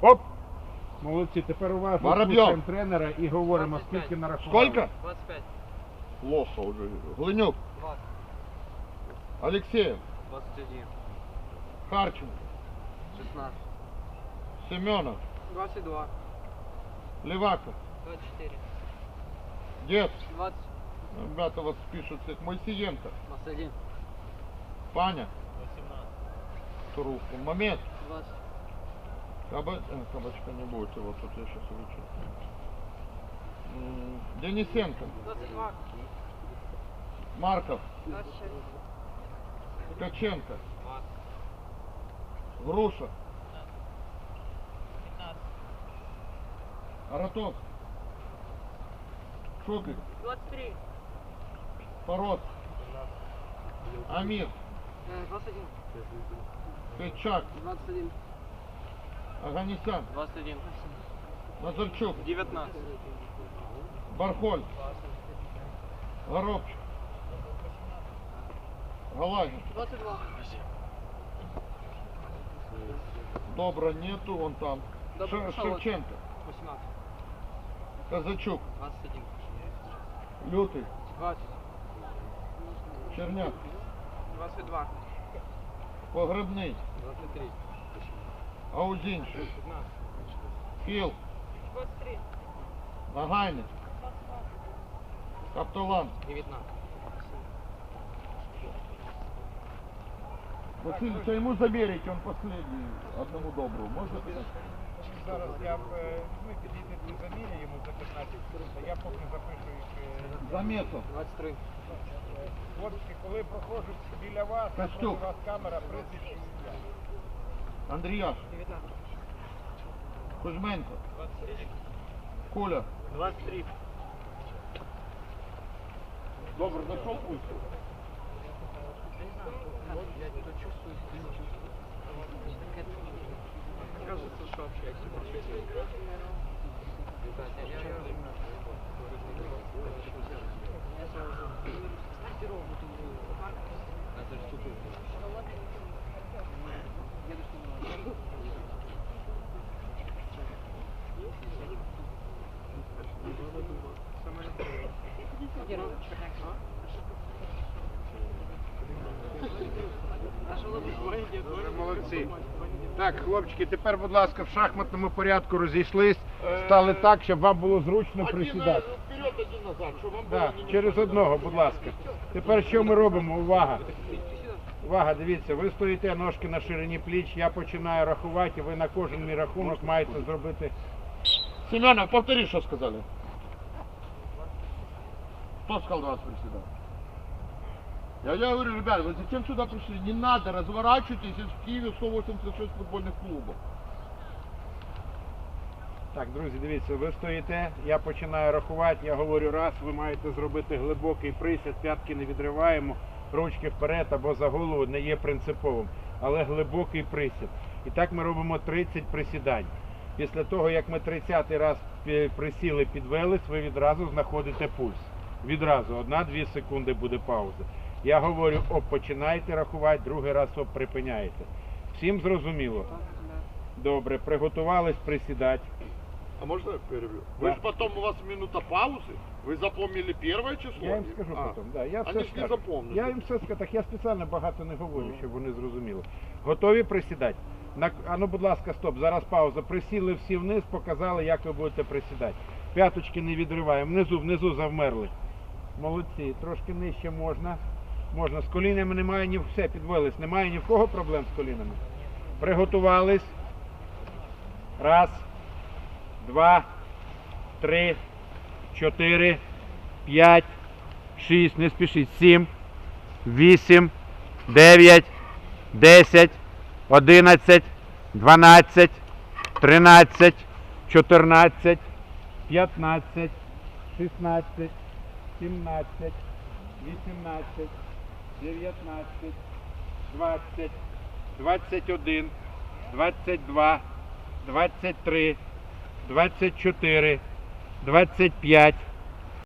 Оп! Молодці, тепер уважно Воробйов. слухаємо тренера і говоримо, скільки нарахували. Сколько? 25, Плохо уже. Глынюк, 20, Алексеев, 21, Харченко, 16, Семенов, 22, Леваков, 24, Дед. 20, Ребята вас пишут, всех. Моисеенко, 21, Паня. Трубку. Момент. 20, Каба... э, кабачка не будет его, тут я сейчас. М, Денисенко, 22, Марков, 26, Ткаченко, Груша, 15, Аратов, Шукик, 23, Пород, Амир, 21, Петчак, 21, Аганесян, 21, Назарчук, 19, Бархоль, Горобчик, Галагин. 22, Добра нету, вон там. Добро. Шевченко, 18, Казачук, 21, Лютый, 20, Черняк, 22, Погребний, 23, Аудинч, 15, Хил, 23, Нагайник, Каптолан. 19. Васильевич, а ему заберите, он последний, одному добру. Можно Зараз я е, візьми, підійди дві замірі йому за 15 хвилин, а я поки запишу їх. е, Заметил. 23, Хлопці, коли проходжу біля вас, Костюк. прошу вас камера, прізвище ім'я. Андріяш, Кузьменко, 23, Коля. 23. Добре, зашел пусть. Молодці. Так, хлопчики, тепер, будь ласка, в шахматному порядку розійшлись, стали так, щоб вам було зручно присідати. Вперед, один назад, щоб вам було через одного, будь ласка. Тепер що ми робимо? Увага. Увага, дивіться, ви стоїте ножки на ширині пліч, я починаю рахувати, і ви на кожен мій рахунок маєте зробити. Семенов, повтори, что сказали. Кто сказал 20 приседать? Я, я говорю, ребят, вы зачем сюда пришли? Не надо, разворачивайтесь, в Киеве 186 футбольных клубов. Так, друзі, дивіться, ви стоїте, я починаю рахувати, я говорю раз, ви маєте зробити глибокий присід, п'ятки не відриваємо, ручки вперед або за голову не є принциповим, але глибокий присід. І так ми робимо 30 присідань. Після того, як ми 30 раз присіли, підвелись, ви відразу знаходите пульс. Відразу, одна-дві секунди буде пауза. Я говорю, оп, починаєте рахувати, другий раз оп, припиняєте. Всім зрозуміло? Добре, приготувались присідати. А можно я перебью? Да. Вы же потом, у вас минута паузы, вы запомнили первое число? Я їм скажу А, потім. Да, я все Они ж не скажу. запомнят. Я їм все скажу. Так я спеціально багато не говорю, щоб вони зрозуміли. Готові присідати? На... А ну, будь ласка, стоп. Зараз пауза. Присіли всі вниз, показали, як ви будете присідати. П'яточки не відриваємо. Внизу, внизу завмерли. Молодці. Трошки нижче можна. Можна. З колінами немає ні все, підвелись. Немає ні в кого проблем з колінами. Приготувались. Раз, два, три, чотири, п'ять, шість, не спішіть, сім, вісім, дев'ять, десять, одинадцять, дванадцять, тринадцять, чотирнадцять, п'ятнадцять, шістнадцять, сімнадцять, вісімнадцять, 19, 20, 21, 22, 23, 24, 25.